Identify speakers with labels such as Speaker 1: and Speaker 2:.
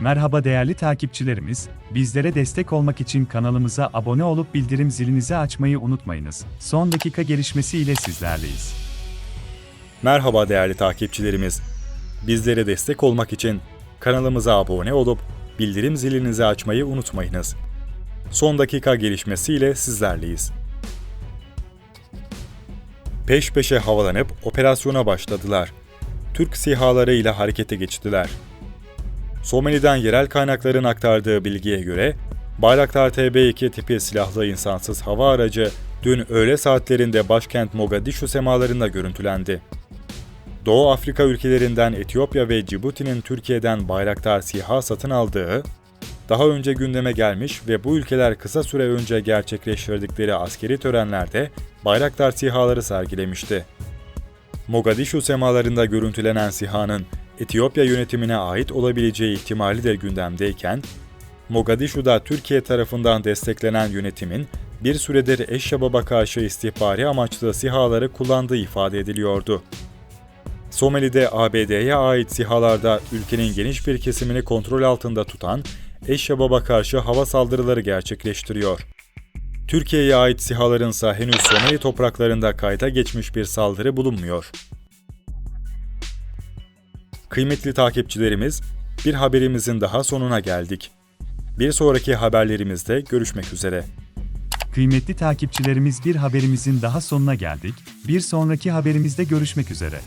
Speaker 1: Merhaba değerli takipçilerimiz, bizlere destek olmak için kanalımıza abone olup bildirim zilinizi açmayı unutmayınız. Son dakika gelişmesi ile sizlerleyiz.
Speaker 2: Merhaba değerli takipçilerimiz. Bizlere destek olmak için kanalımıza abone olup bildirim zilinizi açmayı unutmayınız. Son dakika gelişmesiyle sizlerleyiz. Peş peşe havalanıp operasyona başladılar. Türk SİHA'ları ile harekete geçtiler. Somali'den yerel kaynakların aktardığı bilgiye göre Bayraktar TB2 tipi silahlı insansız hava aracı dün öğle saatlerinde başkent Mogadishu semalarında görüntülendi. Doğu Afrika ülkelerinden Etiyopya ve Cibuti'nin Türkiye'den Bayraktar SİHA satın aldığı, daha önce gündeme gelmiş ve bu ülkeler kısa süre önce gerçekleştirdikleri askeri törenlerde Bayraktar SİHA'ları sergilemişti. Mogadishu semalarında görüntülenen SİHA'nın Etiyopya yönetimine ait olabileceği ihtimali de gündemdeyken, Mogadishu'da Türkiye tarafından desteklenen yönetimin bir süredir Eşşabab'a karşı istihbari amaçlı SİHA'ları kullandığı ifade ediliyordu. Somali'de ABD'ye ait SİHA'larda ülkenin geniş bir kesimini kontrol altında tutan Eşşabab'a karşı hava saldırıları gerçekleştiriyor. Türkiye'ye ait SİHA'ların ise henüz Somali topraklarında kayda geçmiş bir saldırı bulunmuyor. Kıymetli takipçilerimiz, bir haberimizin daha sonuna geldik. Bir sonraki haberlerimizde görüşmek üzere.
Speaker 1: Kıymetli takipçilerimiz bir haberimizin daha sonuna geldik. Bir sonraki haberimizde görüşmek üzere.